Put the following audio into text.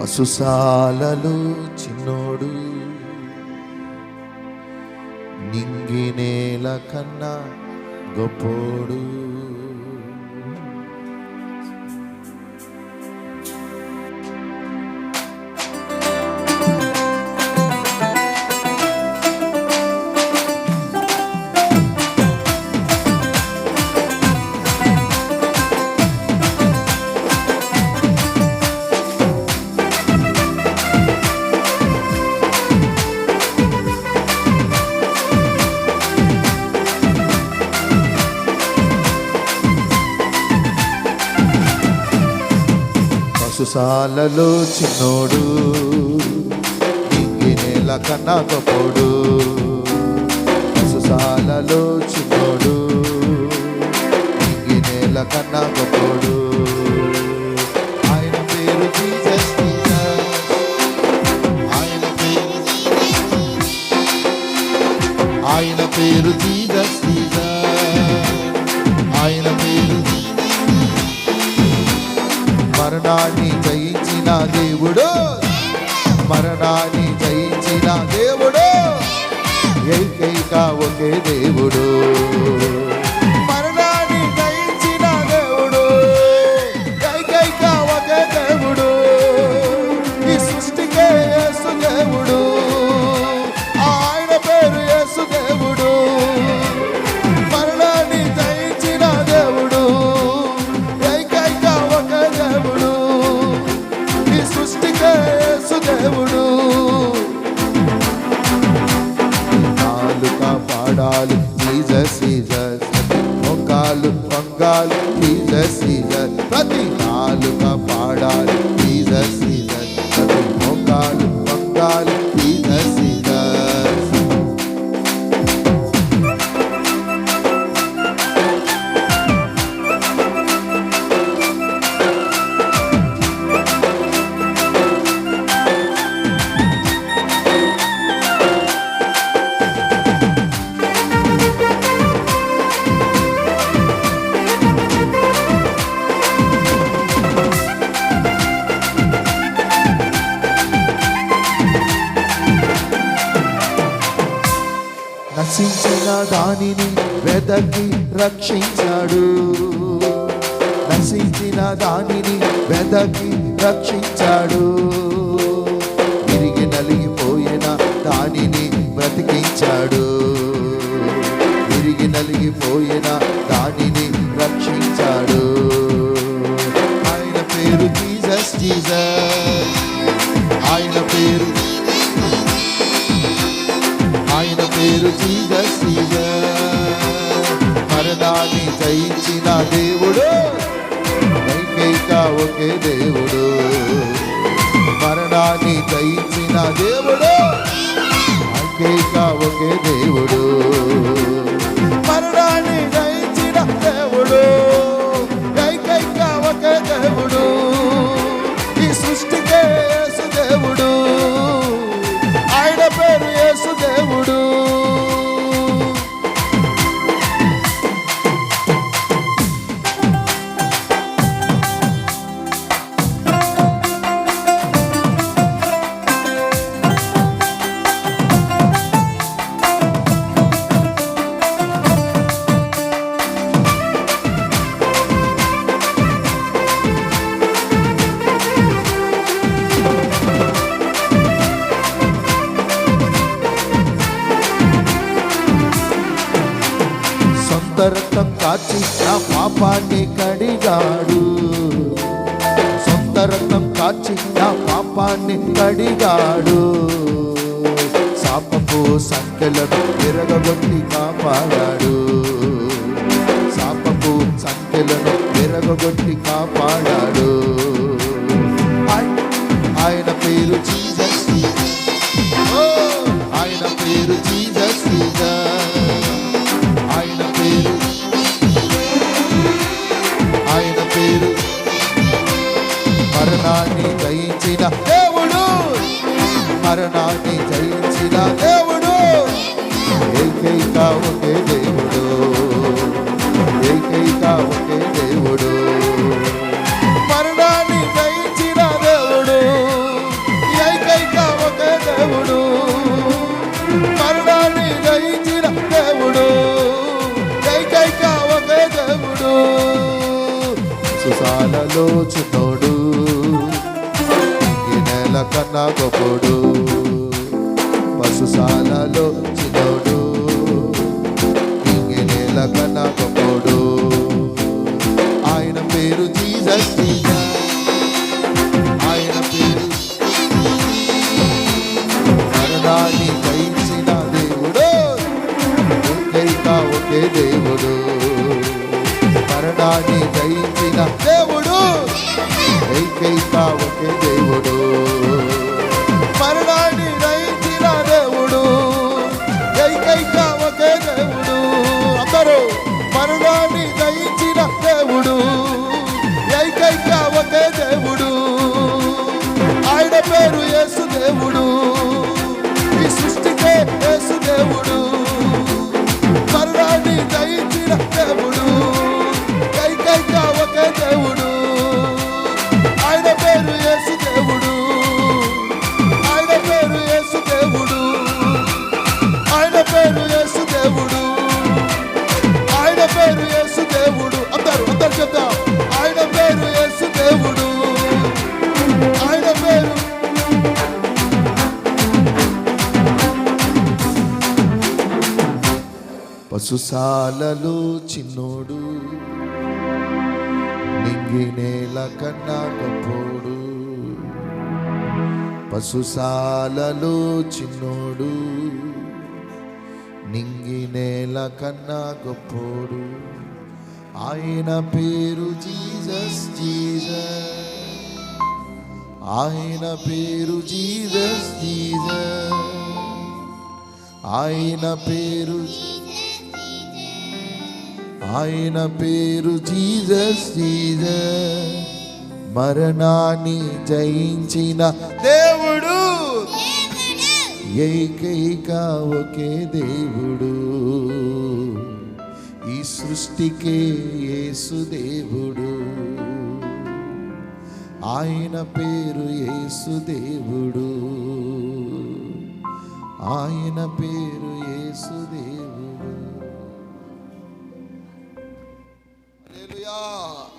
పశుశాలలో చిన్నోడు. నింగి నేల కన్నా గొప్పోడు. సుసాలలో చిన్నోడు నింగి నేల కన్నా గొప్పోడు. సుసాలలో చిన్నోడు నింగి నేల కన్నా గొప్పోడు. మరణాన్ని జయించిన దేవుడు. మరణాన్ని జయించిన దేవుడు. ఏకైక ఒకే దేవుడు. పాడాలి జీజస్ జీసస్ మొక్కాలు పొంగాలు జీజస్ జీసస్ ప్రతి నాలుక పాడాలి. దానిని వెదకి రక్షించాడు. నశించిన దానిని వెదకి రక్షించాడు. తిరిగి నలిగిపోయిన దానిని బ్రతికించాడు. తిరిగి నలిగిపోయిన దానిని రక్షించాడు. ఆయన పేరు జీసస్ జీసస్. ఆయన పేరు ఒకే దేవుడు. మరణాన్ని జయించిన దేవుడు ఏకైక ఒకే దేవుడు. మరణాన్ని జయించిన దేవుడు ఏకైక ఒకే దేవుడు. రక్తం కాచి నా పాపాన్ని కడిగాడు. సొంత రక్తం కాచి నా పాపాన్ని కడిగాడు. శాపపు సంఖ్యలను విరగగొట్టి కాపాడాడు. శాపపు సంఖ్యలను విరగగొట్టి కాపాడాడు. మరణాన్ని జయించిన దేవుడు. మరణాన్ని జయించిన దేవుడు. ఏకైక ఒకే దేవుడు. ఏకైక ఒకే దేవుడు. మరణాన్ని జయించిన దేవుడు. ఏకైక ఒకే దేవుడు. మరణాన్ని జయించిన దేవుడు. ఏకైక ఒకే దేవుడు. సుసాలలో చుతో కన్నా గొప్పడు పశుశాలలో చిన్నోడు. ఇంగి నేల కన్నా గొప్పడు ఆయన పేరు జీసస్. పశుశాలలో చిన్నోడు. నింగి నేల కన్నా గొప్పోడు. చిన్నోడు. నింగి నేల కన్నా గొప్పోడు. ఆయన పేరు జీసస్ జీసస్. ఆయన పేరు జీసస్ జీసస్. ఆయన పేరు ఆయన పేరు జీజస్ జీజస్ మరణాన్ని జయించిన దేవుడు. ఏకైక ఒకే దేవుడు. ఈ సృష్టికే యేసు దేవుడు. ఆయన పేరు యేసు దేవుడు. ఆయన పేరు యేసు దేవుడు. God.